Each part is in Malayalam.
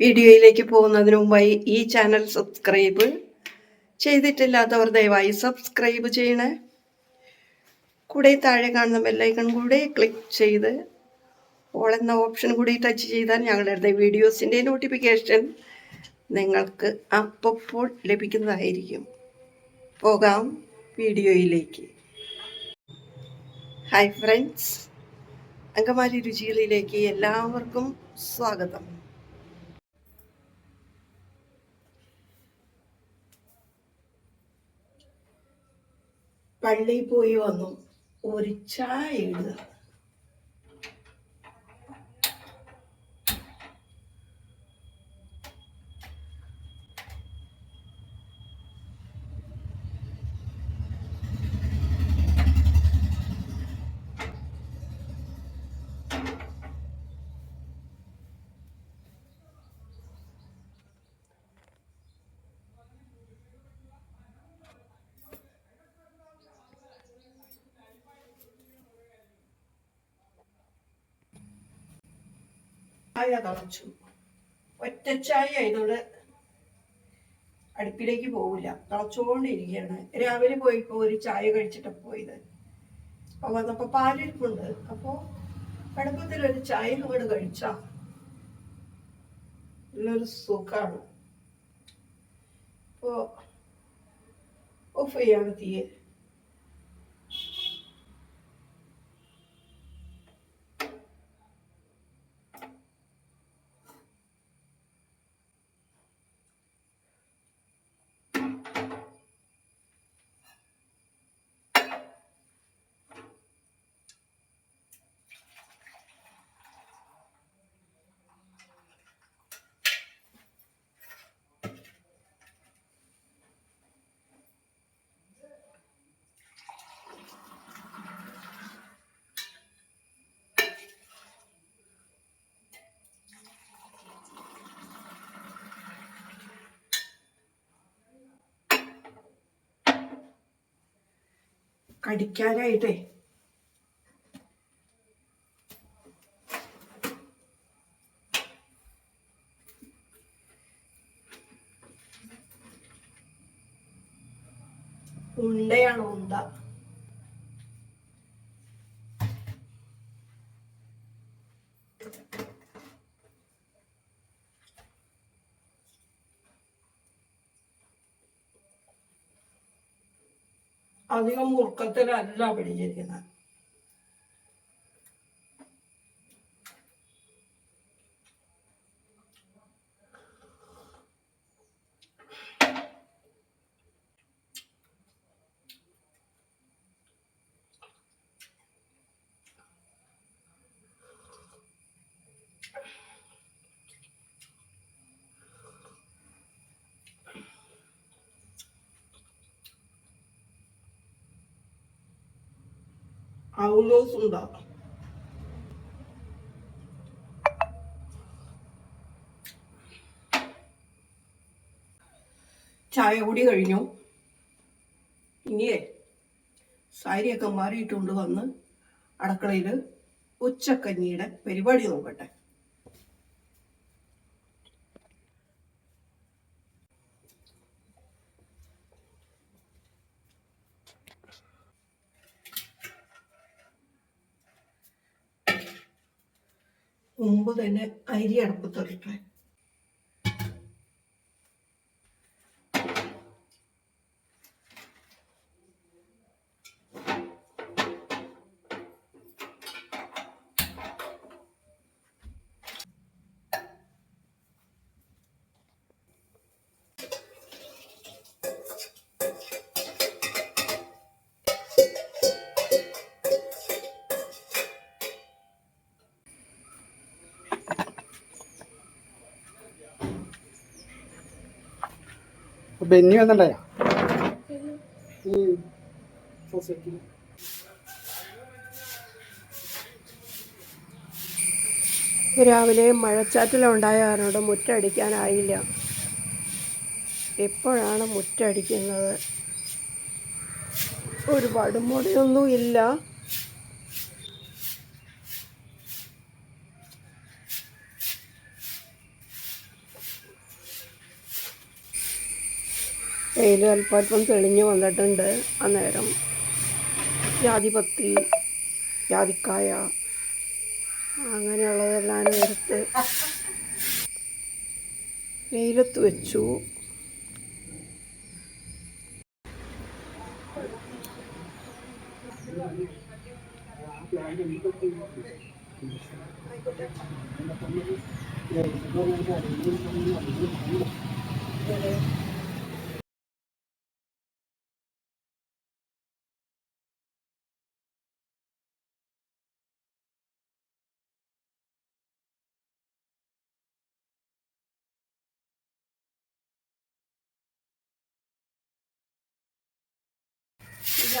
വീഡിയോയിലേക്ക് പോകുന്നതിന് മുമ്പായി ഈ ചാനൽ സബ്സ്ക്രൈബ് ചെയ്തിട്ടില്ലാത്തവർ ദയവായി സബ്സ്ക്രൈബ് ചെയ്യണേ. കൂടെ താഴെ കാണുന്ന ബെല്ലൈക്കൺ കൂടെ ക്ലിക്ക് ചെയ്ത് ഓൾ എന്ന ഓപ്ഷൻ കൂടി ടച്ച് ചെയ്താൽ ഞങ്ങളുടെ വീഡിയോസിന്റെ നോട്ടിഫിക്കേഷൻ നിങ്ങൾക്ക് അപ്പോൾ ലഭിക്കുന്നതായിരിക്കും. പോകാം വീഡിയോയിലേക്ക്. ഹായ് ഫ്രണ്ട്സ് അങ്കമാലി രുചികളിലേക്ക് എല്ലാവർക്കും സ്വാഗതം. പള്ളിയിൽ പോയി വന്നു. ഒരു ചായ ഇടുക. ചായ തിളച്ചു. ഒറ്റ ചായ ആയതുകൊണ്ട് അടുപ്പിലേക്ക് പോവില്ല. തളച്ചുകൊണ്ടിരിക്കുകയാണ് രാവിലെ പോയിപ്പോ ഒരു ചായ കഴിച്ചിട്ട് പോയത്. അപ്പൊ വന്നപ്പോ പാലിരിപ്പുണ്ട്. അപ്പോ അടുപ്പത്തിൽ ഒരു ചായ അങ്ങോട്ട് കഴിച്ചാ. നല്ലൊരു സുഖാണ്. അപ്പോ ഓഫ് ചെയ്യാണ് തീയെ കടിക്കാനായിട്ടേ ഉണ്ടയാണ് ഉണ്ട? അധികം മുറുക്കത്തിലല്ല പിടിച്ചിരിക്കുന്നത്. ഔലോസ് ഉണ്ടാക്കാം ചായ കൂടി കഴിഞ്ഞു. ഇനിയേ സാരിയൊക്കെ മാറിയിട്ടുണ്ട് വന്ന് അടുക്കളയിൽ ഉച്ചക്കഞ്ഞിയുടെ പരിപാടി നോക്കട്ടെ. മുമ്പ് തന്നെ അരി അടുപ്പത്തിട്ടെ ബെന്നി വന്നിണ്ടായ? സൊസൈറ്റി രാവിലെ മഴച്ചാറ്റിലുണ്ടായ കാരണോട് മുറ്റടിക്കാനായില്ല. എപ്പോഴാണ് മുറ്റടിക്കുന്നത്? ഒരു മുടിയൊന്നും ഇല്ല വെയിൽ അല്പം തെളിഞ്ഞു വന്നിട്ടുണ്ട് അന്നേരം ജാതിപത്തി ജാതിക്കായ അങ്ങനെയുള്ളതെല്ലാം എടുത്ത് വെയിലത്ത് വെച്ചു.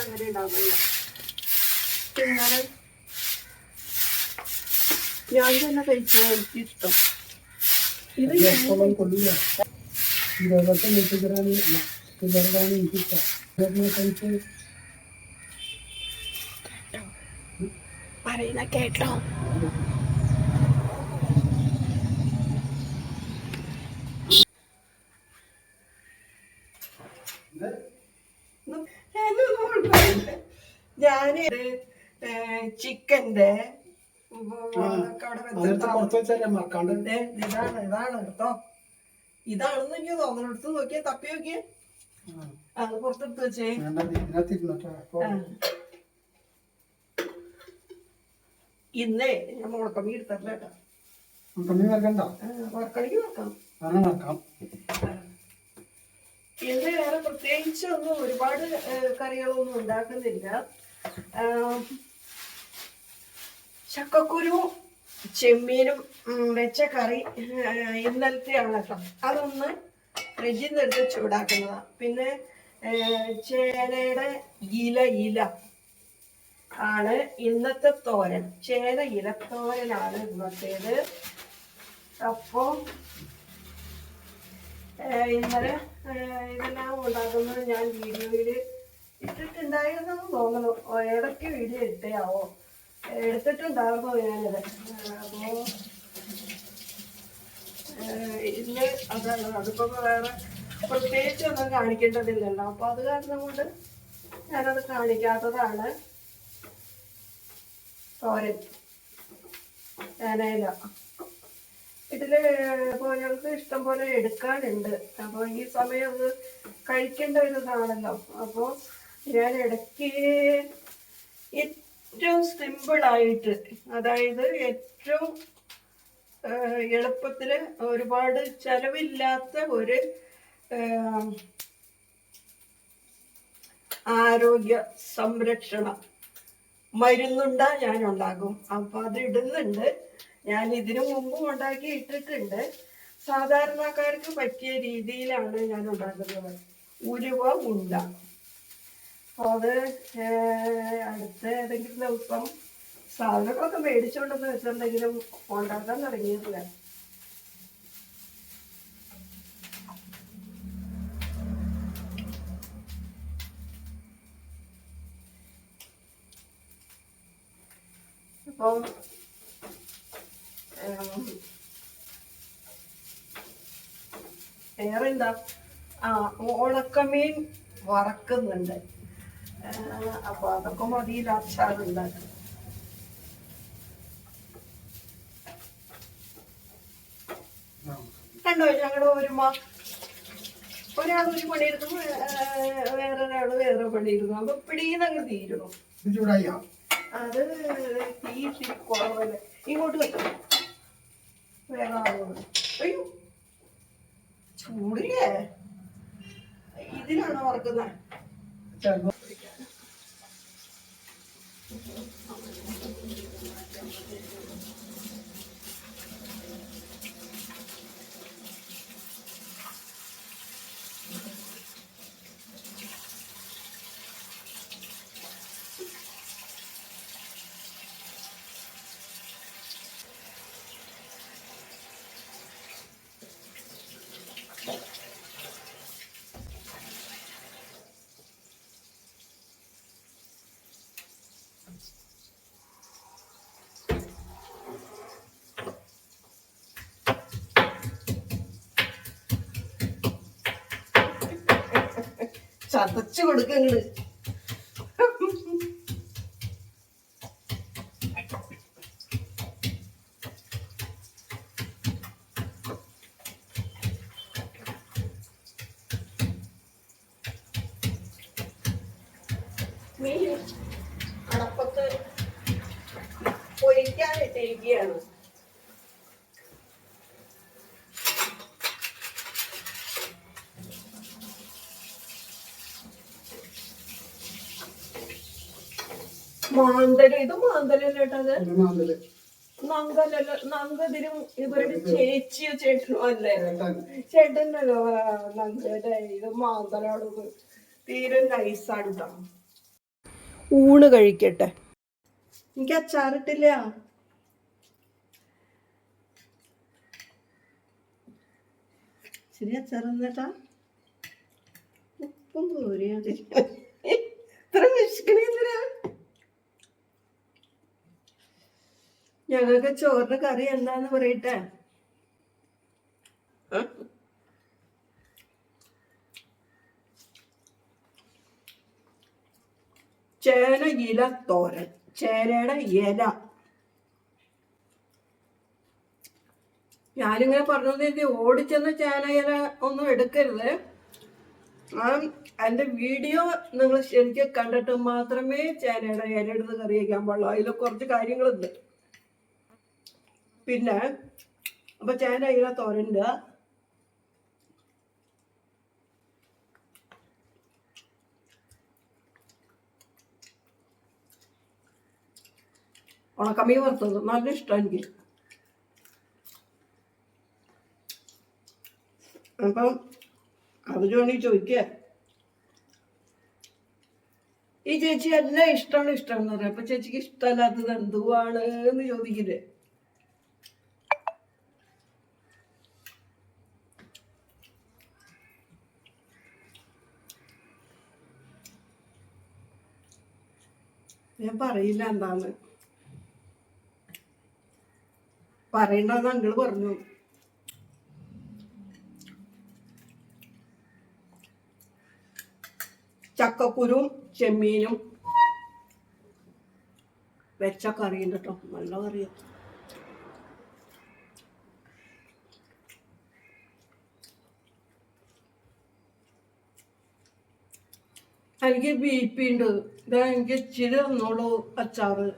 ഇതങ്ങനെ ഉണ്ടാവില്ല പിന്നെ ഞാൻ തന്നെ കഴിച്ചു എനിക്ക് ഇഷ്ടം. ഇത് എനിക്കിഷ്ടം ഇതൊക്കെ കഴിച്ച് പറയുന്ന കേട്ടോ. ഞാൻ ചിക്കന്റെ ഇതാണ് ഇതാണ് കേട്ടോ. ഇതാണെന്ന് എനിക്ക് തോന്നുന്നു. എടുത്ത് നോക്കിയേ തപ്പി നോക്കിയേ. അത് പുറത്തെടുത്ത് വെച്ചേ. ഇന്നേ ഞാൻ മുളക്കമ്മി എടുത്തല്ല കേട്ടോ. വറക്കണിക്ക് വേറെ പ്രത്യേകിച്ച് ഒന്നും ഒരുപാട് കറികളൊന്നും ഉണ്ടാക്കുന്നില്ല. ചക്കക്കുരു ചെമ്മീനും വെച്ച കറി ഇന്നലത്തെ കേട്ടോ. അതൊന്ന് ഫ്രിഡ്ജിൽ നിന്ന് എടുത്ത് ചൂടാക്കുന്നതാണ് പിന്നെ ചേനയുടെ ഇല ഇല ആണ് ഇന്നത്തെ തോരൻ. ചേന ഇലത്തോരനാണ് ഇന്നത്തേത്. അപ്പോൾ ഇന്നലെ ഇതെല്ലാം ഉണ്ടാക്കുന്നത് ഞാൻ വീഡിയോയിൽ ഇട്ടിട്ടുണ്ടായിരുന്നെന്ന് തോന്നുന്നു. ഇടയ്ക്ക് വീഡിയോ ഇട്ടയാവോ? എടുത്തിട്ടുണ്ടായിരുന്നു ഞാനിത്. അപ്പോൾ ഇന്ന് അതാണ് അതിപ്പോൾ വേറെ പ്രത്യേകിച്ച് ഒന്നും കാണിക്കേണ്ടതില്ലല്ലോ. അപ്പോൾ അത് കാരണം കൊണ്ട് ഞാനത് കാണിക്കാത്തതാണ്. തോരൻ ഞാനയില ഇതിൽ ഇപ്പോൾ ഞങ്ങൾക്ക് ഇഷ്ടം പോലെ എടുക്കാനുണ്ട്. അപ്പോൾ ഈ സമയം അത് കഴിക്കേണ്ട ഒരു ഇതാണല്ലോ. അപ്പോൾ ഞാൻ ഇടയ്ക്ക് ഏറ്റവും സിമ്പിളായിട്ട് അതായത് ഏറ്റവും എളുപ്പത്തിൽ ഒരുപാട് ചെലവില്ലാത്ത ഒരു ആരോഗ്യ സംരക്ഷണം മരുന്നുണ്ട ഞാൻ ഉണ്ടാകും അപ്പൊ അത് ഇടുന്നുണ്ട്. ഞാൻ ഇതിനു മുമ്പും ഉണ്ടാക്കി ഇട്ടിട്ടുണ്ട് സാധാരണക്കാർക്ക് പറ്റിയ രീതിയിലാണ് ഞാൻ ഉണ്ടാക്കുന്നത്. ഉരുവ ഉണ്ട. അത് അടുത്ത ഏതെങ്കിലും ദിവസം സാധനങ്ങളൊക്കെ മേടിച്ചുകൊണ്ടെന്ന് വെച്ചിട്ടുണ്ടെങ്കിലും ഉണ്ടാക്കാൻ തുടങ്ങിയിട്ടില്ല. അപ്പം വേറെന്താ? ആ ഉണക്കമീൻ വറക്കുന്നുണ്ട്. ആ, അപ്പൊ അതൊക്കെ മതിയിൽ അച്ചാറുണ്ടാക്കും കണ്ടോ ഞങ്ങളുടെ ഒരുമ ഒരാൾ ഒരു പണിയെടുക്കും വേറൊരാൾ വേറെ പണിയെടുക്കും അപ്പൊ പിടീന്ന് അങ്ങ് തീരുന്നു. അത് തീ ഇച്ചിരി കുറവല്ലേ ഇങ്ങോട്ട് വെക്കും വേറെ ആളോട് അയ്യോ ചൂടില്ലേ? ഇതിലാണോ വറക്കുന്നത് ചിലപ്പോ ചതച്ചു കൊടുക്കങ്ങട്. മീൻ അടപ്പത്ത് പൊരിക്കാനിട്ടിരിക്കുകയാണ് മാന്തൽ ഇത് മാന്തലല്ലേ കേട്ടത് പെരുമാന്തൽ നങ്കലല്ല നങ്കതിരും ഇവരുടെ ചേച്ചിയോ ചേട്ടനോ അല്ലേ? ചേട്ടനല്ലോ നങ്കടെ ഇത് മാന്തലാണ് തീരെ നൈസാണ് ഊണ് കഴിക്കട്ടെ. എനിക്ക് അച്ചാറിട്ടില്ല. ശരി അച്ചാറന്നേട്ടാ ഉപ്പും പോരിയാ. ഇത്ര വിശക്കണേ എന്തിനാ? ഞങ്ങൾക്ക് ചോറിന് കറി എന്താന്ന് പറയട്ടെ? ചേന ഇല തോരൻ. ചേനയുടെ ഇല. ഞാനിങ്ങനെ പറഞ്ഞത് ഇത് ഓടിച്ചെന്ന ചേന ഇല ഒന്നും എടുക്കരുത്. ആ എന്റെ വീഡിയോ നിങ്ങൾ ശരിക്കും കണ്ടിട്ട് മാത്രമേ ചേനയുടെ ഇല എടുത്ത് കറി വയ്ക്കാൻ പാടുള്ളൂ. അതിൽ കുറച്ച് കാര്യങ്ങളുണ്ട്. പിന്നെ അപ്പൊ ചേന ഇങ്ങനെ തോരന്റെ ഉണക്കമീൻ വറുത്തത് നല്ല ഇഷ്ടം എനിക്ക് അപ്പം അവർ വേണമെങ്കിൽ ചോദിക്കുക ഈ ചേച്ചി എല്ലാം ഇഷ്ടമാണ് ഇഷ്ടമാണെന്ന് പറയാം. അപ്പൊ ചേച്ചിക്ക് ഇഷ്ടമല്ലാത്തത് എന്തുവാണ് എന്ന് ചോദിക്കില്ലേ? ഞാൻ പറയില്ല എന്താന്ന്. പറയണ്ടെന്ന് അങ്കിൾ പറഞ്ഞു. ചക്കക്കുരും ചെമ്മീനും വെച്ച കറിയുണ്ട് കേട്ടോ നല്ല കറിയാ. എനിക്ക് ബി പി ഉണ്ട്. ഇതാ എനിക്ക് ഇച്ചിരി തന്നോളൂ അച്ചാറ്.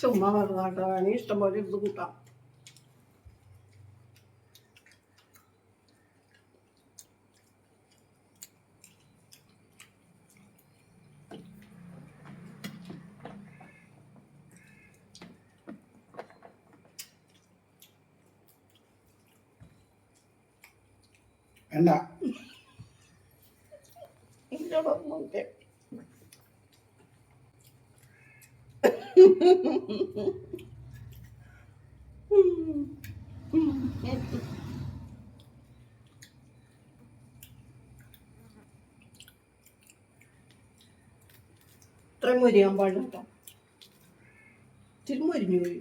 ചുമ്മാ വെറുതാട്ടോ. വേണമെങ്കിൽ ഇഷ്ടംപോലെ ഇത് കൂട്ടാം. വേണ്ട. ഇത്ര മുരിയാൻ പാടില്ല കേട്ടോ ഇത്തിരി മുരിഞ്ഞു പോയി.